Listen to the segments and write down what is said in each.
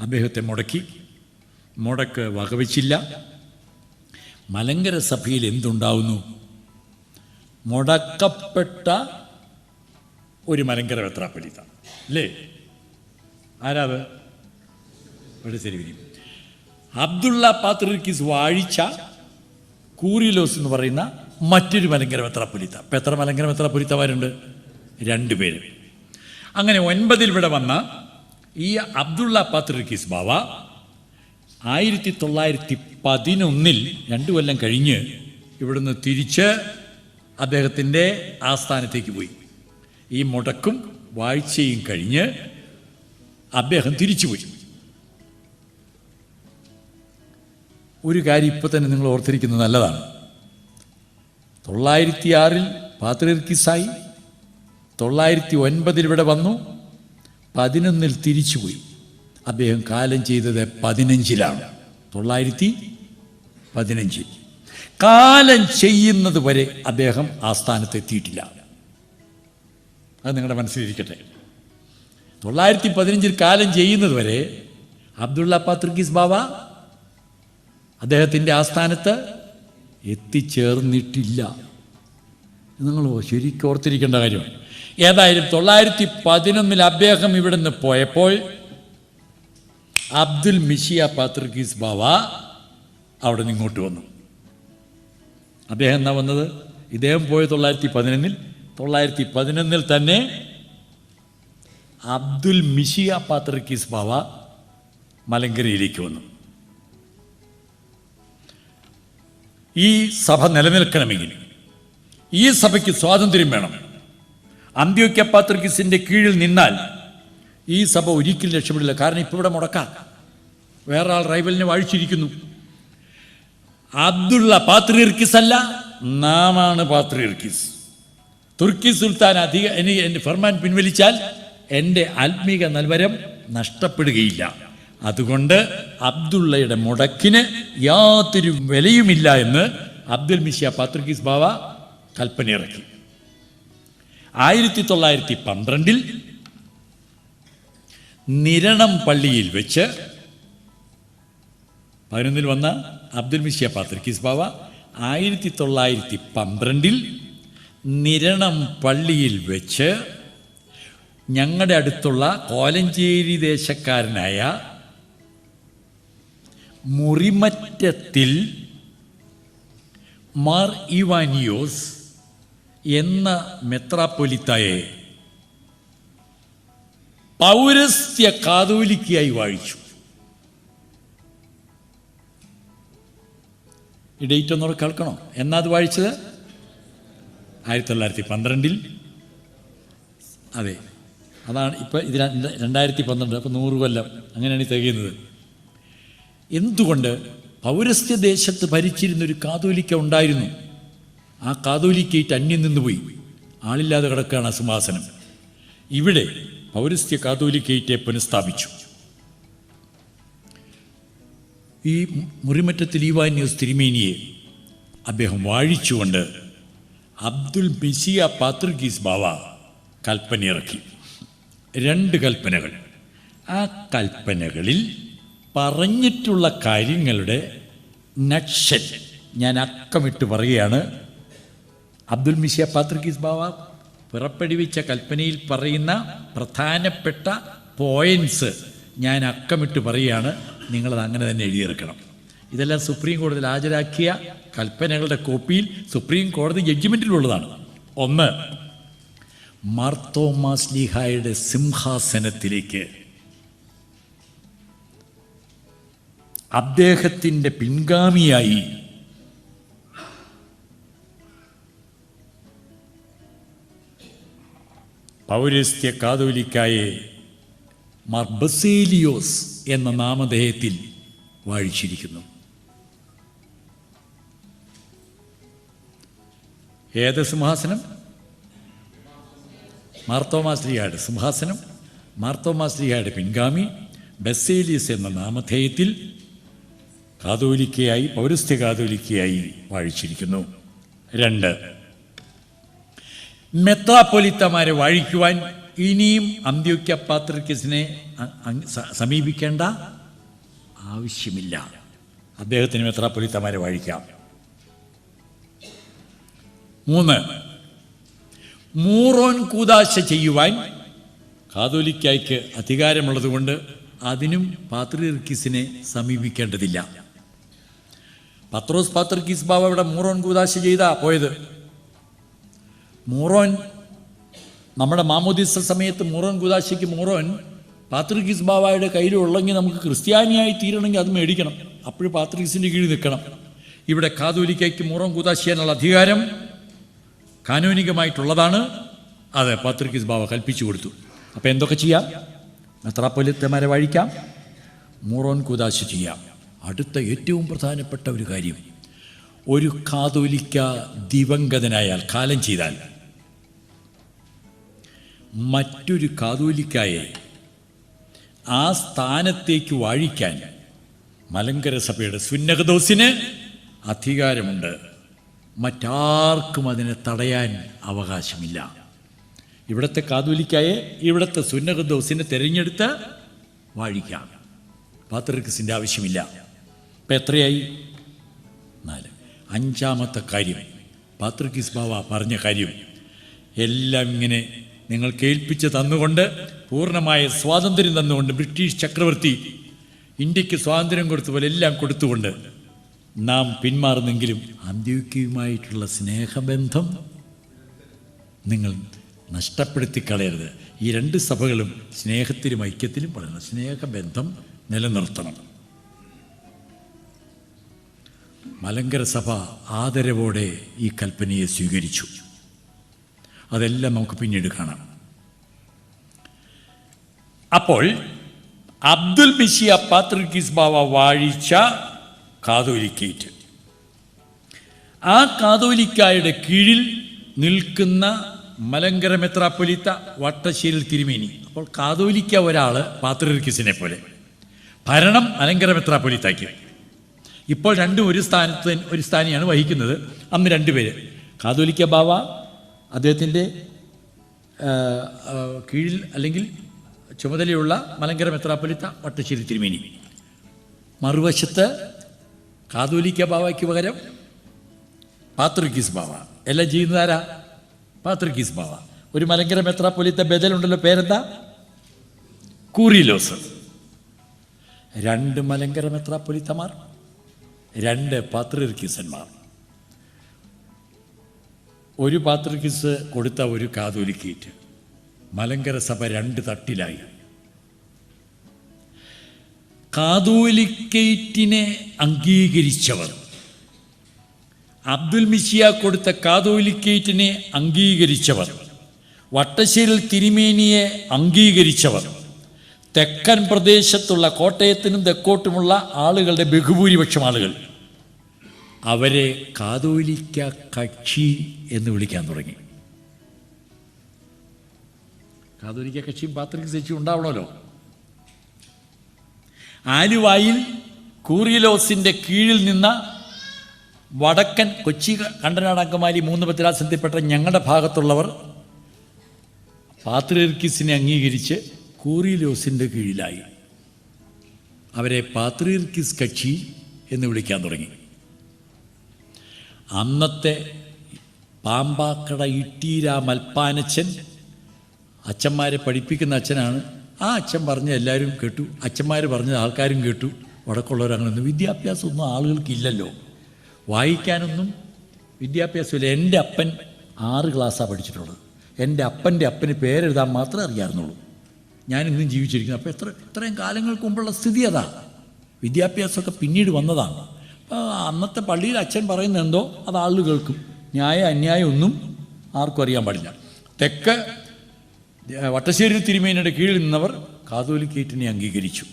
അദ്ദേഹത്തെ മുടക്കി. മുടക്ക് വകവച്ചില്ല. മലങ്കര സഭയിൽ എന്തുണ്ടാവുന്നു? മുടക്കപ്പെട്ട ഒരു മലങ്കര വെത്രാപ്പള്ളിത അല്ലേ? ആരാത്? ഇവിടെ ശരി വരും അബ്ദുള്ള പാത്രിക്കിസ് വാഴിച്ച കൂറിലോസ് എന്ന് പറയുന്ന മറ്റൊരു മലങ്കര വെത്രാപ്പുലിത്ത ഇപ്പം എത്ര മലങ്കര മെത്രാപ്പൊലിത്തമാരുണ്ട് രണ്ടുപേര് അങ്ങനെ ഒൻപതിൽ ഇവിടെ വന്ന ഈ അബ്ദുള്ള പാത്രിക്കീസ് ബാവ ആയിരത്തി തൊള്ളായിരത്തി പതിനൊന്നിൽ രണ്ടു കൊല്ലം കഴിഞ്ഞ് ഇവിടുന്ന് തിരിച്ച് അദ്ദേഹത്തിന്റെ ആസ്ഥാനത്തേക്ക് പോയി. ഈ മുടക്കും വാഴ്ചയും കഴിഞ്ഞ് അദ്ദേഹം തിരിച്ചുപോയി ഒരു കാര്യം ഇപ്പോൾ തന്നെ നിങ്ങൾ ഓർത്തിരിക്കുന്നത് നല്ലതാണ്. തൊള്ളായിരത്തി ആറിൽ പാത്രീർക്കിസായി തൊള്ളായിരത്തി ഒൻപതിൽ ഇവിടെ വന്നു പതിനൊന്നിൽ തിരിച്ചുപോയി. അദ്ദേഹം കാലം ചെയ്തത് പതിനഞ്ചിലാണ്. തൊള്ളായിരത്തി പതിനഞ്ചിൽ കാലം ചെയ്യുന്നത് വരെ അദ്ദേഹം ആ സ്ഥാനത്ത് എത്തിയിട്ടില്ല അത് നിങ്ങളുടെ മനസ്സിലിരിക്കട്ടെ തൊള്ളായിരത്തി പതിനഞ്ചിൽ കാലം ചെയ്യുന്നത് വരെ അബ്ദുള്ള പാത്രിക്കിസ് ബാബ അദ്ദേഹത്തിന്റെ ആസ്ഥാനത്ത് എത്തിച്ചേർന്നിട്ടില്ല. നിങ്ങൾ ശരിക്കും ഓർത്തിരിക്കേണ്ട കാര്യമാണ്. ഏതായാലും തൊള്ളായിരത്തി പതിനൊന്നിൽ അദ്ദേഹം ഇവിടുന്ന് പോയപ്പോൾ അബ്ദുൽ മിഷിയ പാത്രിക്കീസ് ബാവ അവിടെ നിന്ന് ഇങ്ങോട്ട് വന്നു. അദ്ദേഹം എന്നാ വന്നത്? ഇദ്ദേഹം പോയ തൊള്ളായിരത്തി പതിനൊന്നിൽ തൊള്ളായിരത്തി പതിനൊന്നിൽ തന്നെ അബ്ദുൽ മിഷിയ പാത്രിക്കീസ് ബാവ മലങ്കരയിലേക്ക് വന്നു. ഈ സഭ നിലനിൽക്കണമെങ്കിൽ ഈ സഭയ്ക്ക് സ്വാതന്ത്ര്യം വേണം. അന്ത്യോക്യ പാത്രിക്കിസിന്റെ കീഴിൽ നിന്നാൽ ഈ സഭ ഒരിക്കലും രക്ഷപ്പെടില്ല. കാരണം ഇപ്പോൾ ഇവിടെ മുടക്കാം. വേറെ ആൾ റൈവലിനെ വാഴിച്ചിരിക്കുന്നു. അബ്ദുള്ള പാത്രീർക്കിസ് അല്ല നാമാണ് പാത്രീർക്കിസ് തുർക്കി സുൽത്താൻ അധിക എനിക്ക് എന്റെ ഫർമാൻ പിൻവലിച്ചാൽ എന്റെ ആത്മീക നൽവരം നഷ്ടപ്പെടുകയില്ല. അതുകൊണ്ട് അബ്ദുള്ളയുടെ മുടക്കിന് യാതൊരു വിലയുമില്ല എന്ന് അബ്ദുൽ മിഷ്യ പാത്രിക്കീസ് ബാവ കൽപ്പനയിറക്കി. ആയിരത്തി തൊള്ളായിരത്തി പന്ത്രണ്ടിൽ നിരണം പള്ളിയിൽ വെച്ച് പതിനൊന്നിൽ വന്ന അബ്ദുൽ മിഷ്യ പാത്രിക്കീസ് ബാവ ആയിരത്തി തൊള്ളായിരത്തി പന്ത്രണ്ടിൽ നിരണം പള്ളിയിൽ വെച്ച് ഞങ്ങളുടെ അടുത്തുള്ള കോലഞ്ചേരി ദേശക്കാരനായ മുറിമറ്റത്തിൽ മാർ ഇവാനിയോസ് എന്ന മെത്രാപ്പൊലിത്തയെ പൗരസ്ത്യ കാതോലിക്കയായി വാഴിച്ചു. ഈ ഡേറ്റ് ഒന്നുകൂടെ കേൾക്കണോ? എന്നാ അത് വായിച്ചത് ആയിരത്തി തൊള്ളായിരത്തി പന്ത്രണ്ടിൽ. അതെ. അതാണ് ഇപ്പം ഇത് രണ്ട് രണ്ടായിരത്തി പന്ത്രണ്ട് അപ്പം നൂറ് കൊല്ലം അങ്ങനെയാണ് ഈ തികയുന്നത്. എന്തുകൊണ്ട് പൗരസ്ത്യ ദേശത്ത് ഭരിച്ചിരുന്നൊരു കാതോലിക്ക ഉണ്ടായിരുന്നു? ആ കാതോലിക്കേറ്റ് അന്യം നിന്ന് പോയി ആളില്ലാതെ കിടക്കുകയാണ് സിംഹാസനം. ഇവിടെ പൗരസ്ത്യ കാതോലിക്കേറ്റെ പുനഃസ്ഥാപിച്ചു. ഈ മുറിമറ്റത്തിൽ ലീവാന്യൂസ് തിരുമേനിയെ അദ്ദേഹം വാഴിച്ചുകൊണ്ട് അബ്ദുൽ മിസിയ പാത്രിഗീസ് ബാവ കൽപ്പനയിറക്കി. രണ്ട് കൽപ്പനകൾ. ആ കൽപ്പനകളിൽ പറഞ്ഞിട്ടുള്ള കാര്യങ്ങളുടെ നക്ഷൻ ഞാൻ അക്കമിട്ട് പറയുകയാണ്. അബ്ദുൽ മിഷ്യ പാത്രിക്കിസ് ബാവ പുറപ്പെടുവിച്ച കൽപ്പനയിൽ പറയുന്ന പ്രധാനപ്പെട്ട പോയിന്റ്സ് ഞാൻ അക്കമിട്ട് പറയുകയാണ്. നിങ്ങളത് അങ്ങനെ തന്നെ എഴുതിയെടുക്കണം. ഇതെല്ലാം സുപ്രീം കോടതിയിൽ ഹാജരാക്കിയ കൽപ്പനകളുടെ കോപ്പിയിൽ സുപ്രീം കോടതി ജഡ്ജ്മെന്റിലുള്ളതാണ് ഒന്ന് മാർത്തോമാസ്ലിഹായുടെ സിംഹാസനത്തിലേക്ക് അദ്ദേഹത്തിന്റെ പിൻഗാമിയായി പൗരസ്ത്യ കാതോലിക്കായെ മർബസേലിയോസ് എന്ന നാമധേയത്തിൽ വാഴിച്ചിരിക്കുന്നു. ഏത് സിംഹാസനം? മാർത്തോമാശ്രീയുടെ സിംഹാസനം. മാർത്തോമാശ്രീയുടെ പിൻഗാമി. ബസേലിയസ് എന്ന നാമധേയത്തിൽ കാതോലിക്കയായി പൗരസ്ത്യ കാതോലിക്കയായി വാഴിച്ചിരിക്കുന്നു. രണ്ട്. മെത്രാപ്പൊലിത്തമാരെ വാഴിക്കുവാൻ ഇനിയും അന്ത്യോക്യ പാത്രിക്കസിനെ സമീപിക്കേണ്ട ആവശ്യമില്ല. അദ്ദേഹത്തിന് മെത്രാപ്പൊലിത്തമാരെ വാഴിക്കാം. മൂന്ന്. മൂറോൻ കൂതാശ ചെയ്യുവാൻ കാതോലിക്കായ്ക്ക് അധികാരമുള്ളതുകൊണ്ട് അതിനും പാത്രിയർക്കിസിനെ സമീപിക്കേണ്ടതില്ല. പത്രോസ് പാത്രിക്കീസ് ബാബ ഇവിടെ മൂറോൻ കൂതാശ ചെയ്താ പോയത്. മൂറോൻ നമ്മുടെ മാമോദിസ സമയത്ത് മൂറോൻ കുദാശിക്ക് മൂറോൻ ബാവായുടെ ബാബായുടെ കയ്യിലുള്ളെങ്കിൽ നമുക്ക് ക്രിസ്ത്യാനിയായി തീരണമെങ്കിൽ അത് മേടിക്കണം. അപ്പോഴും പാത്രികീസിന്റെ കീഴിൽ നിൽക്കണം. ഇവിടെ കാതോലിക്കയ്ക്ക് മൂറോൻ കുദാശിയാനുള്ള അധികാരം കാനൂനികമായിട്ടുള്ളതാണ്. അതെ പാത്രിക്കിസ് ബാബ കൽപ്പിച്ചു കൊടുത്തു. അപ്പോൾ എന്തൊക്കെ ചെയ്യാം? മെത്രാപ്പൊലിത്തമാരെ വഴിക്കാം. മൂറോൻ കുദാശ ചെയ്യാം. അടുത്ത ഏറ്റവും പ്രധാനപ്പെട്ട ഒരു കാര്യം. ഒരു കാതോലിക്ക ദിവംഗതനായാൽ കാലം ചെയ്താൽ മറ്റൊരു കാതോലിക്കായെ ആ സ്ഥാനത്തേക്ക് വാഴിക്കാൻ മലങ്കര സഭയുടെ സുന്നകദോസിന് അധികാരമുണ്ട്. മറ്റാർക്കും അതിനെ തടയാൻ അവകാശമില്ല. ഇവിടുത്തെ കാതോലിക്കായെ ഇവിടുത്തെ സുന്നകദോസിനെ തിരഞ്ഞെടുത്ത് വാഴിക്കാം. പാത്രിക്കസിന്റെ ആവശ്യമില്ല. ഇപ്പം എത്രയായി? നാല്. അഞ്ചാമത്തെ കാര്യം. പാത്രക്കിസ് ബാവ പറഞ്ഞ കാര്യം. എല്ലാം ഇങ്ങനെ നിങ്ങൾ കേൾപ്പിച്ച് തന്നുകൊണ്ട് പൂർണമായ സ്വാതന്ത്ര്യം തന്നുകൊണ്ട് ബ്രിട്ടീഷ് ചക്രവർത്തി ഇന്ത്യയ്ക്ക് സ്വാതന്ത്ര്യം കൊടുത്ത പോലെ എല്ലാം കൊടുത്തുകൊണ്ട് നാം പിന്മാറുന്നെങ്കിലും അന്ത്യോക്യയുമായിട്ടുള്ള സ്നേഹബന്ധം നിങ്ങൾ നഷ്ടപ്പെടുത്തി കളയരുത് ഈ രണ്ട് സഭകളും സ്നേഹത്തിലും ഐക്യത്തിലും പറയുന്നത് സ്നേഹബന്ധം നിലനിർത്തണം. മലങ്കര സഭ ആദരവോടെ ഈ കൽപ്പനയെ സ്വീകരിച്ചു. അതെല്ലാം നമുക്ക് പിന്നീട് കാണാം. അപ്പോൾ അബ്ദുൽ മിഷിയ പാത്രിക്കിസ് ബാവ വാഴിച്ച കാതോലിക്കേറ്റ്. ആ കാതോലിക്കായുടെ കീഴിൽ നിൽക്കുന്ന മലങ്കര മെത്രാപ്പൊലിത്ത വട്ടശ്ശേരിൽ തിരുമേനി. അപ്പോൾ കാതോലിക്ക ഒരാൾ പാത്രിക്കിസിനെ പോലെ. ഭരണം മലങ്കര മെത്രാപ്പൊലിത്താക്കി ഇപ്പോൾ രണ്ടും ഒരു സ്ഥാനത്ത് ഒരു സ്ഥാനിയാണ് വഹിക്കുന്നത്. അന്ന് രണ്ടുപേര്. കാതോലിക്ക ബാവ അദ്ദേഹത്തിന്റെ കീഴിൽ അല്ലെങ്കിൽ ചുമതലയുള്ള മലങ്കര മെത്രാപ്പൊലിത്ത വട്ടശ്ശേരി തിരുമേനി. മറുവശത്ത് കാതോലിക്ക ബാവയ്ക്ക് പകരം പാത്രിക്കീസ് ബാവ. എല്ലാം ചെയ്യുന്നതാരാ? പാത്രിക്കീസ് ബാവ. ഒരു മലങ്കര മെത്രാപ്പൊലിത്ത ബദലുണ്ടല്ലോ പേരെന്താ? കൂറിലോസ്. രണ്ട് മലങ്കര മെത്രാപ്പൊലിത്തമാർ രണ്ട് പാത്രിർക്കീസന്മാർ ഒരു പാത്രിക്കിസ് കൊടുത്ത ഒരു കാതോലിക്കേറ്റ്. മലങ്കര സഭ രണ്ട് തട്ടിലായി. കാതോലിക്കേറ്റിനെ അംഗീകരിച്ചവർ. അബ്ദുൽ മിസിയ കൊടുത്ത കാതോലിക്കേറ്റിനെ അംഗീകരിച്ചവർ. വട്ടശ്ശേരിൽ തിരുമേനിയെ അംഗീകരിച്ചവർ. തെക്കൻ പ്രദേശത്തുള്ള കോട്ടയത്തിനും തെക്കോട്ടുമുള്ള ആളുകളുടെ ബഹുഭൂരിപക്ഷം ആളുകൾ. അവരെ കാതോലിക്ക കക്ഷി എന്ന് വിളിക്കാൻ തുടങ്ങി. കാതോലിക്ക കക്ഷിയും പാത്രിക കക്ഷിയും ഉണ്ടാവണമല്ലോ. ആലുവായിൽ കൂറിയലോസിന്റെ കീഴിൽ നിന്ന വടക്കൻ കൊച്ചി കണ്ടനാട് അങ്കമാലി മൂന്ന് പത്തിരാസത്തിൽപ്പെട്ട ഞങ്ങളുടെ ഭാഗത്തുള്ളവർ പാത്രീർക്കിസിനെ അംഗീകരിച്ച് കൂറിയലോസിന്റെ കീഴിലായി. അവരെ പാത്രീർക്കിസ് കക്ഷി എന്ന് വിളിക്കാൻ തുടങ്ങി. അന്നത്തെ പാമ്പാക്കട ഇട്ടീര മൽപ്പാനച്ചൻ അച്ഛന്മാരെ പഠിപ്പിക്കുന്ന അച്ഛനാണ്. ആ അച്ഛൻ പറഞ്ഞ എല്ലാവരും കേട്ടു. അച്ഛന്മാർ പറഞ്ഞ ആൾക്കാരും കേട്ടു. വടക്കുള്ളവർ അങ്ങനെയൊന്നും വിദ്യാഭ്യാസമൊന്നും ആളുകൾക്കില്ലല്ലോ. വായിക്കാനൊന്നും വിദ്യാഭ്യാസമില്ല. എന്റെ അപ്പൻ ആറ് ക്ലാസ്സാണ് പഠിച്ചിട്ടുള്ളത്. എന്റെ അപ്പന്റെ അപ്പന് പേരെഴുതാൻ മാത്രമേ അറിയാറുന്നുള്ളൂ ഞാൻ ജീവിച്ചിരിക്കുന്നു. അപ്പോൾ എത്ര ഇത്രയും കാലങ്ങൾക്ക് മുമ്പുള്ള സ്ഥിതി അതാണ് വിദ്യാഭ്യാസമൊക്കെ പിന്നീട് വന്നതാണ്. അന്നത്തെ പള്ളിയിൽ അച്ഛൻ പറയുന്നത് എന്തോ? അത് ആളുകൾ കേൾക്കും. ന്യായ അന്യായം ഒന്നും ആർക്കും അറിയാൻ പാടില്ല. തെക്ക് വട്ടശ്ശേരി തിരുമേനിയുടെ കീഴിൽ നിന്നവർ കാതോലിക്കേറ്റിനെ അംഗീകരിച്ചു.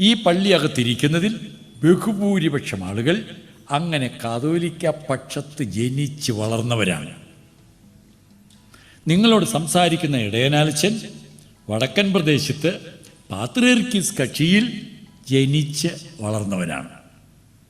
ഈ പള്ളി പള്ളിയകത്തിരിക്കുന്നതിൽ ബഹുഭൂരിപക്ഷം ആളുകൾ അങ്ങനെ കാതോലിക്ക പക്ഷത്ത് ജനിച്ച് വളർന്നവരാണ്. നിങ്ങളോട് സംസാരിക്കുന്ന ഇടയനാലച്ചൻ വടക്കൻ പ്രദേശത്ത് പാത്രേർക്കിസ് കക്ഷിയിൽ ജനിച്ച് വളർന്നവനാണ്.